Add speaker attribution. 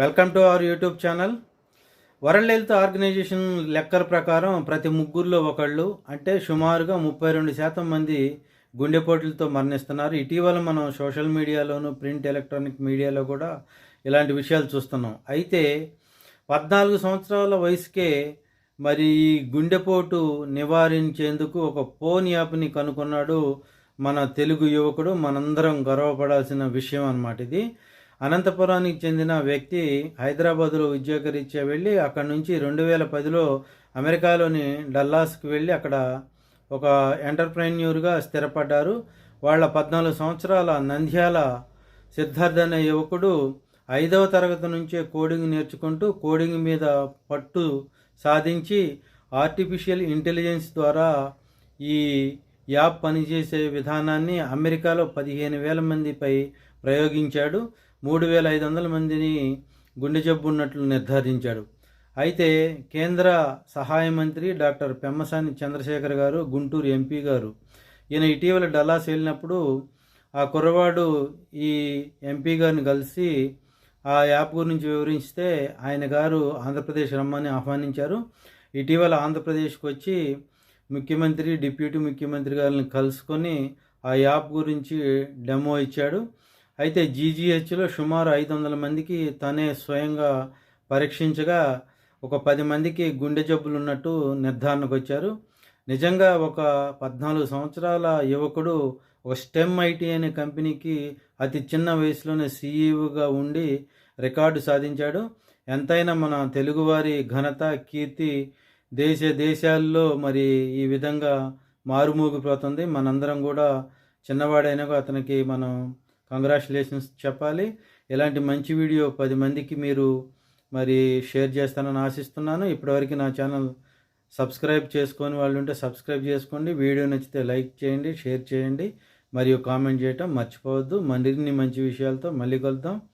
Speaker 1: Welcome to our YouTube channel. World health organization లెక్కల ప్రకారం ప్రతి ముగ్గురులో ఒకళ్ళు అంటే సుమారుగా ముప్పై రెండు శాతం మంది గుండెపోటులతో మరణిస్తున్నారు. ఇటీవల మనం సోషల్ మీడియాలోను ప్రింట్ ఎలక్ట్రానిక్ మీడియాలో కూడా ఇలాంటి విషయాలు చూస్తున్నాం. అయితే పద్నాలుగు సంవత్సరాల వయసుకే మరి ఈ గుండెపోటు నివారించేందుకు ఒక ఫోన్ యాప్ని కనుగొన్నాడు మన తెలుగు యువకుడు. మనందరం గర్వపడాల్సిన విషయం అన్నమాట ఇది. అనంతపురానికి చెందిన వ్యక్తి హైదరాబాదులో ఉద్యోగరీత్యా వెళ్ళి అక్కడి నుంచి రెండు వేల పదిలో అమెరికాలోని డల్లాస్కి వెళ్ళి అక్కడ ఒక ఎంటర్ప్రైన్యూర్గా స్థిరపడ్డారు. వాళ్ళ పద్నాలుగు సంవత్సరాల నంద్యాల సిద్ధార్థ అనే యువకుడు ఐదవ తరగతి నుంచే కోడింగ్ నేర్చుకుంటూ కోడింగ్ మీద పట్టు సాధించి ఆర్టిఫిషియల్ ఇంటెలిజెన్స్ ద్వారా ఈ యాప్ పనిచేసే విధానాన్ని అమెరికాలో పదిహేను వేల మందిపై ప్రయోగించాడు. మూడు వేల ఐదు వందల మందిని గుండె జబ్బు ఉన్నట్లు నిర్ధారించాడు. అయితే కేంద్ర సహాయ మంత్రి డాక్టర్ పెమ్మసాని చంద్రశేఖర్ గారు గుంటూరు ఎంపీ గారు ఈయన ఇటీవల డల్లాస్ వెళ్ళినప్పుడు ఆ కుర్రవాడు ఈ ఎంపీ గారిని కలిసి ఆ యాప్ గురించి వివరిస్తే ఆయన గారు ఆంధ్రప్రదేశ్ రమ్మని ఆహ్వానించారు. ఇటీవల ఆంధ్రప్రదేశ్కి వచ్చి ముఖ్యమంత్రి డిప్యూటీ ముఖ్యమంత్రి గారిని కలుసుకొని ఆ యాప్ గురించి డెమో ఇచ్చాడు. అయితే జీజీహెచ్లో సుమారు ఐదు వందల మందికి తనే స్వయంగా పరీక్షించగా ఒక పది మందికి గుండె జబ్బులు ఉన్నట్టు నిర్ధారణకు వచ్చారు నిజంగా ఒక పద్నాలుగు సంవత్సరాల యువకుడు ఒక స్టెమ్ ఐటీ అనే కంపెనీకి అతి చిన్న వయసులోనే సీఈఓగా ఉండి రికార్డు సాధించాడు. ఎంతైనా మన తెలుగువారి ఘనత కీర్తి దేశ దేశాల్లో మరి ఈ విధంగా మారుమోగిపోతుంది. మనందరం కూడా చిన్నవాడైనా అతనికి మనం కంగ్రాచులేషన్స్ చెప్పాలి. ఇలాంటి మంచి వీడియో పది మందికి మీరు మరి షేర్ చేస్తానని ఆశిస్తున్నాను. ఇప్పటివరకు నా ఛానల్ సబ్స్క్రైబ్ చేసుకొని వాళ్ళు ఉంటే సబ్స్క్రైబ్ చేసుకోండి. వీడియో నచ్చితే లైక్ చేయండి షేర్ చేయండి. మరియు కామెంట్ చేయటం మర్చిపోవద్దు. మరిన్ని మంచి విషయాలతో మళ్ళీ కలుద్దాం.